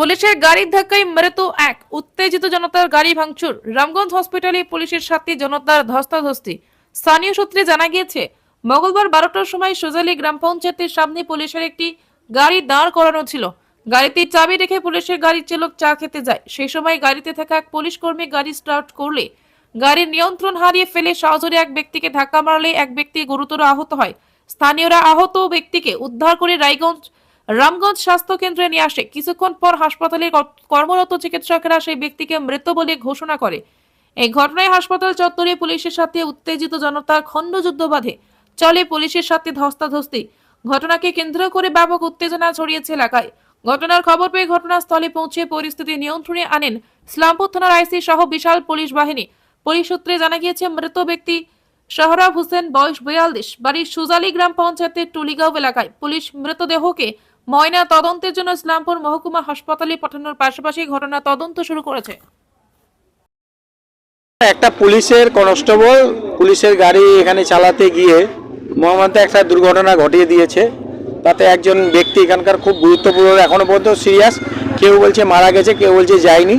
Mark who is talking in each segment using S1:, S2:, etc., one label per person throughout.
S1: পুলিশের গাড়ির ধাক্কায় মৃত এক। উত্তেজিত জনতার গাড়ি ভাঙচুর। রামগঞ্জ হসপিটালে পুলিশের সাথে জনতার ধস্তাধস্তি। স্থানীয় সূত্রে জানা গিয়েছে, মঙ্গলবার বারোটার সময় সোজালি গ্রাম পঞ্চায়েতের সামনে পুলিশের একটি গাড়ি দাঁড় করানো ছিল। গাড়িতে চাবি রেখে পুলিশের গাড়ির চালক চা খেতে যায়। সেই সময় গাড়িতে থাকা এক পুলিশ কর্মী গাড়ি স্টার্ট করলে। গাড়ির নিয়ন্ত্রণ হারিয়ে ফেলে সহজরে এক ব্যক্তিকে ধাক্কা মারলে এক ব্যক্তি গুরুতর আহত হয়। স্থানীয়রা আহত ব্যক্তিকে উদ্ধার করে রায়গঞ্জ রামগঞ্জ স্বাস্থ্য কেন্দ্রে নিয়ে আসে। কিছুক্ষণ পর হাসপাতালে কর্মরত চিকিৎসকেরা সেই ব্যক্তিকে মৃত বলে ঘোষণা করে। এই ঘটনায় হাসপাতাল চত্বরে পুলিশের সাথে উত্তেজিত জনতার খণ্ডযুদ্ধ বাঁধে। চলে পুলিশের সাথে ধস্তাধস্তি। ঘটনাকে কেন্দ্র করে ব্যাপক উত্তেজনা ছড়িয়েছে এলাকায়। ঘটনার খবর পেয়ে ঘটনাস্থলে পৌঁছে পরিস্থিতি নিয়ন্ত্রণে আনেন ইসলামপুর থানার আইসি সহ বিশাল পুলিশ বাহিনী। পুলিশ সূত্রে জানা গিয়েছে, মৃত ব্যক্তি শাহরাব হোসেন, বয়স বিয়াল্লিশ বাড়ির সুজালি গ্রাম পঞ্চায়েতের টুলিগাঁও এলাকায়। পুলিশ মৃতদেহকে ময়না তদন্তের জন্য ইসলামপুর মহকুমা হাসপাতালে পাঠানোর পাশাপাশি ঘটনা তদন্ত শুরু করেছে।
S2: একটা পুলিশের কনস্টেবল, পুলিশের গাড়ি এখানে চালাতে গিয়ে মহামান্তে একটা দুর্ঘটনা ঘটিয়ে দিয়েছে। তাতে একজন ব্যক্তি এখানকার খুব গুরুত্বপূর্ণ এখনও পর্যন্ত সিরিয়াস। কেউ বলছে মারা গেছে, কেউ বলছে যায়নি।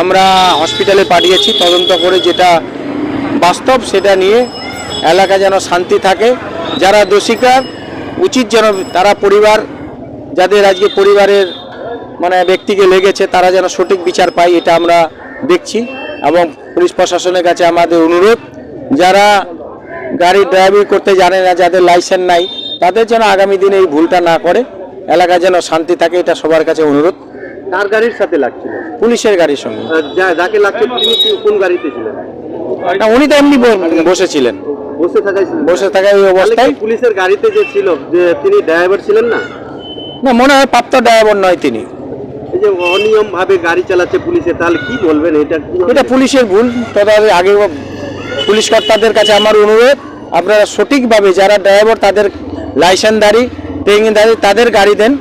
S2: আমরা হসপিটালে পাঠিয়েছি, তদন্ত করে যেটা বাস্তব সেটা নিয়ে এলাকা যেন শান্তি থাকে। যারা দোষিকার উচিত যেন তারা পরিবার যাদের আজকে পরিবারের মানে ব্যক্তিকে লেগেছে তারা যেন সঠিক বিচার পায় এটা আমরা দেখছি। এবং পুলিশ প্রশাসনের কাছে আমাদের অনুরোধ যারা গাড়ি ড্রাইভিং করতে জানে না যাদের লাইসেন্স নাই তাদের যেন আগামী দিনে এই ভুলটা না করে। এলাকা যেন শান্তি থাকে এটা সবার কাছে অনুরোধ।
S3: কার গাড়ির সাথে লাগছিল?
S2: পুলিশের গাড়ির সঙ্গে।
S3: যাকে লাগছে তিনি কোন গাড়িতে ছিলেন?
S2: না, উনি তো এমনি বসেছিলেন।
S3: বসে ছিলেন।
S2: বসে থাকা ওই
S3: তাহলে
S2: অবস্থায়।
S3: পুলিশের গাড়িতে যে ছিল যে তিনি ড্রাইভার ছিলেন না?
S2: না মনে হয় প্রাপ্ত ড্রাইভার নয় তিনি।
S3: এই যে অনিয়ম ভাবে গাড়ি চালাচ্ছে পুলিশে তাহলে কি বলবেন? এটা
S2: এটা পুলিশের ভুল তাদের আগে পুলিশ কর্তাদের কাছে আমার অনুরোধ আপনারা সঠিকভাবে যারা ড্রাইভার তাদের লাইসেন্সধারী ট্রেনিংধারী তাদের গাড়ি দেন।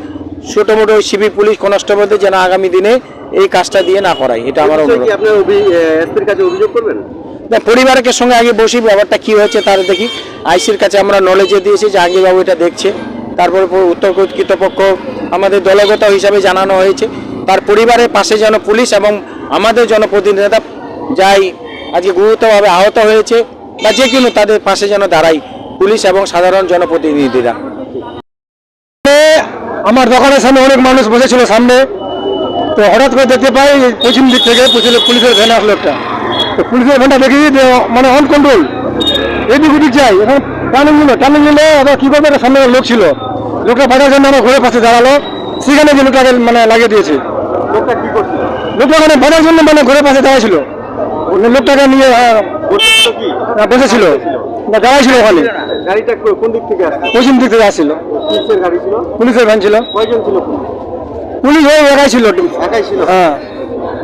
S2: ছোটো মোটো সিভিক পুলিশ কনস্টেবলদের যেন আগামী দিনে এই কাজটা দিয়ে না করায় এটা আমার অনুরোধ।
S3: আপনার এসপির কাছে অভিযোগ করবেন?
S2: না, পরিবারের সঙ্গে আগে বসি ব্যাপারটা কি হয়েছে তার দেখি। আইসির কাছে আমরা নলেজে দিয়েছি যে আঙ্গিবাবু এটা দেখছে। তারপরে উত্তর কর্তৃপক্ষ আমাদের দলগত হিসাবে জানানো হয়েছে। তার পরিবারের পাশে যেন পুলিশ এবং আমাদের জনপ্রতিনিধিরা যাই আজকে গুরুতরভাবে আহত হয়েছে বা যে কোনো তাদের পাশে যেন দাঁড়াই পুলিশ এবং সাধারণ জনপ্রতিনিধিরা। আমার দোকানের সামনে অনেক মানুষ বসেছিল সামনে। তো হঠাৎ করে দেখতে পাই পশ্চিম দিক থেকে পুলিশের ভ্যান আসলো একটা। তো পুলিশের ভ্যানটা দেখি মানে অন কন্ট্রোল এদিক ওদিক যাই, এখন টার্নিং নিল টার্নিং নিলে আবার কী করবে সামনে লোক ছিল। লোকটা বাজার জন্য আমার ঘরের পাশে দাঁড়াল। সেখানে যে লোকটাকে মানে লাগিয়ে দিয়েছে।
S3: লোকটা কি করছিল?
S2: লোকটা ওখানে বাজার জন্য মানে ঘরের পাশে দাঁড়াইছিল। লোকটাকে নিয়ে আহ,
S3: বসেছিল।
S2: বসেছিল। না দাঁড়াইছিল ওখানে।
S3: গাড়িটা কোন দিক থেকে আসছে?
S2: পশ্চিম দিক থেকে আসছিল।
S3: পুলিশের গাড়ি ছিল?
S2: পুলিশের ভ্যান ছিল।
S3: কয়জন ছিল পুলিশ?
S2: ওই একাই ছিল।
S3: একাই ছিল?
S2: হ্যাঁ।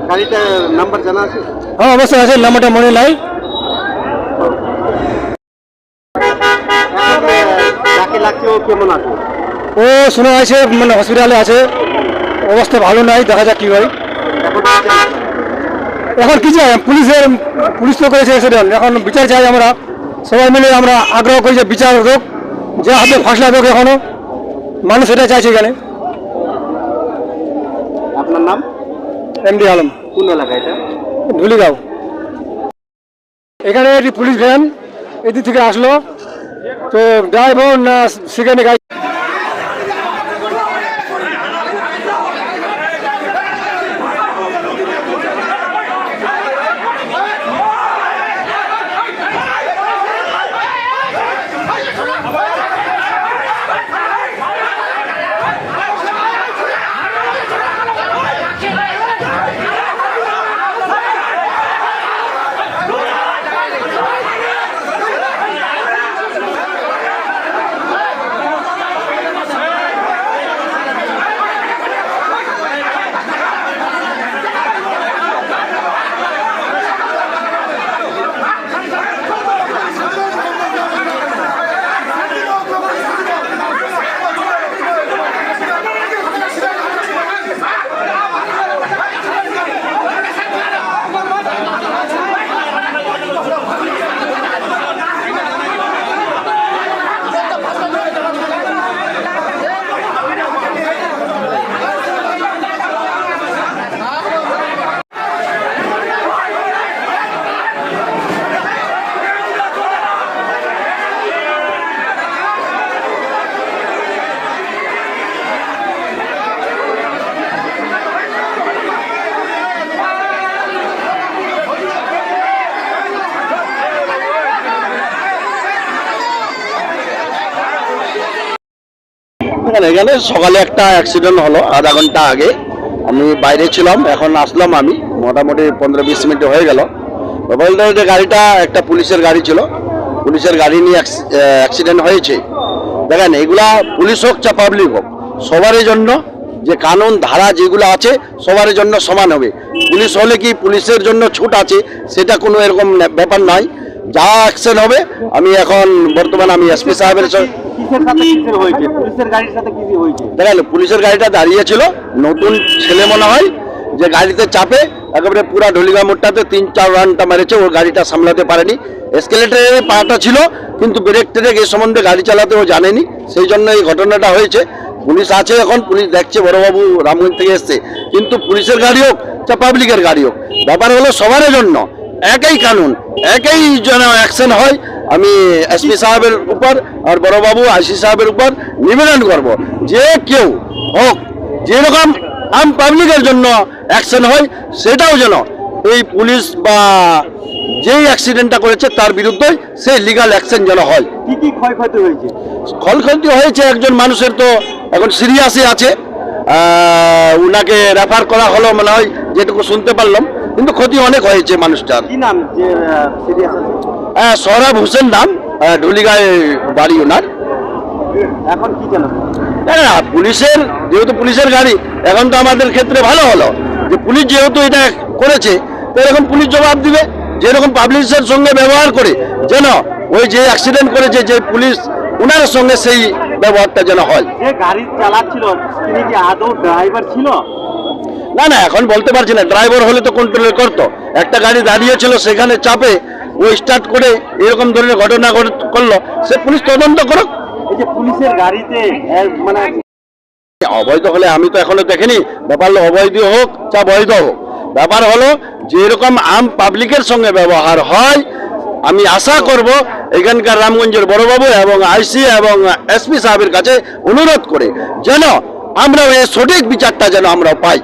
S3: গাড়িটার নাম্বার জানা আছে?
S2: হ্যাঁ অবশ্যই আছে নাম্বারটা মনে নাই
S3: এখন, আহ, যাকে লাগছে ও কেমন আছে?
S2: ও শোনা আছে মানে হসপিটালে আছে। অবস্থা ভালো নাই দেখা যাক কি হয়।
S3: এখন কি চাই?
S2: পুলিশের পুলিশ তো করেছে অ্যাক্সিডেন্ট এখন বিচার চাই আমরা। সবাই মিলে আমরা আগ্রহ করি যে বিচার হোক যে হাতে ফাঁসলা হোক এখনও। মানুষ এটা চাইছে এখানে।
S3: আপনার নাম?
S2: এমডি আলম।
S3: কোন এলাকা এটা?
S2: ধুলিগাঁও। এখানে একটি পুলিশ ভ্যান এদিক থেকে আসলো। তো ড্রাইভার না সেখানে গাড়ি
S4: এখানে এখানে সকালে একটা অ্যাক্সিডেন্ট হলো, আধা ঘণ্টা আগে। আমি বাইরে ছিলাম, এখন আসলাম আমি। মোটামুটি পনেরো বিশ মিনিট হয়ে গেল। যে গাড়িটা একটা পুলিশের গাড়ি ছিল। পুলিশের গাড়ি নিয়ে অ্যাক্সিডেন্ট হয়েছে। দেখেন, এগুলা পুলিশ হোক চা পাবলিক হোক, সবারই জন্য যে কানুন, ধারা যেগুলো আছে সবার জন্য সমান হবে। পুলিশ হলে কি পুলিশের জন্য ছুট আছে, সেটা কোনো এরকম ব্যাপার নয়। যা অ্যাকশন হবে, আমি এখন বর্তমানে আমি এসপি সাহেবের
S3: কিসের সাথে কিসের হয়েছে? পুলিশের গাড়ির সাথে কি হয়েছে?
S4: দেখেন পুলিশের গাড়িটা দাঁড়িয়ে ছিল নতুন ছেলে মনে হয় যে গাড়িতে চাপে একেবারে পুরা ঢলিগা মোড়টাতে তিন চার রানটা মেরেছে ওর গাড়িটা সামলাতে পারেনি। এসকেলেটারে পাটা ছিল কিন্তু ব্রেক ট্রেক এ সম্বন্ধে গাড়ি চালাতে ও জানেনি সেই জন্য এই ঘটনাটা হয়েছে। পুলিশ আছে এখন পুলিশ দেখছে বড়বাবু রামগঞ্জ থেকে এসছে। কিন্তু পুলিশের গাড়ি হোক চা পাবলিকের গাড়ি হোক ব্যাপার হলো সবার জন্য। একই কানুন একই যেন অ্যাকশন হয় আমি এসপি সাহেবের উপর আর বড়বাবু আইসি সাহেবের উপর নিবেদন করব যে কেউ হোক যেরকম আম পাবলিকের জন্য অ্যাকশন হয় সেটাও যেন এই পুলিশ বা যেই অ্যাক্সিডেন্টটা করেছে তার বিরুদ্ধে সেই লিগাল অ্যাকশন যেন হয়।
S3: কি কি ক্ষয়ক্ষতি হয়েছে?
S4: ক্ষয়ক্ষতি হয়েছে একজন মানুষের তো এখন সিরিয়াসই আছে। উনাকে রেফার করা হলো মনে হয় যেটুকু শুনতে পারলাম। কিন্তু ক্ষতি অনেক হয়েছে মানুষটার।
S3: কি নাম যে সিরিয়াস আছে?
S4: সৌরভ হোসেন নাম ঢুলিগাঁয়ে বাড়ি ওনার।
S3: এখন কি জানো
S4: না না পুলিশের যেহেতু পুলিশের গাড়ি এখন তো আমাদের ক্ষেত্রে ভালো হলো। যে পুলিশ যেহেতু এটা করেছে তো এরকম পুলিশ জবাব দিবে যেরকম পাবলিশের সঙ্গে ব্যবহার করে যেন ওই যে অ্যাক্সিডেন্ট করেছে যে পুলিশ ওনার সঙ্গে সেই ব্যবহারটা যেন হয়।
S3: যে গাড়ি চালাচ্ছিল তিনি কি আদৌ ড্রাইভার ছিল?
S4: না না এখন বলতে পারছি না ড্রাইভার হলে তো কন্ট্রোল করতো একটা গাড়ি দাঁড়িয়েছিল সেখানে চাপে ও স্টার্ট করে এরকম ধরনের ঘটনা ঘট- করল সে পুলিশ তদন্ত করুক।
S3: এই যে পুলিশের গাড়িতে মানে
S4: অবৈধ হলে আমি তো এখনও দেখিনি। ব্যাপার হলো অবৈধ হোক চা বৈধ হোক। ব্যাপার হলো যেরকম আম পাবলিকের সঙ্গে ব্যবহার হয় আমি আশা করব এখানকার রামগঞ্জের বড়বাবু এবং আইসি এবং এসপি সাহেবের কাছে অনুরোধ করে যেন আমরা এর সঠিক বিচারটা যেন আমরা পাই।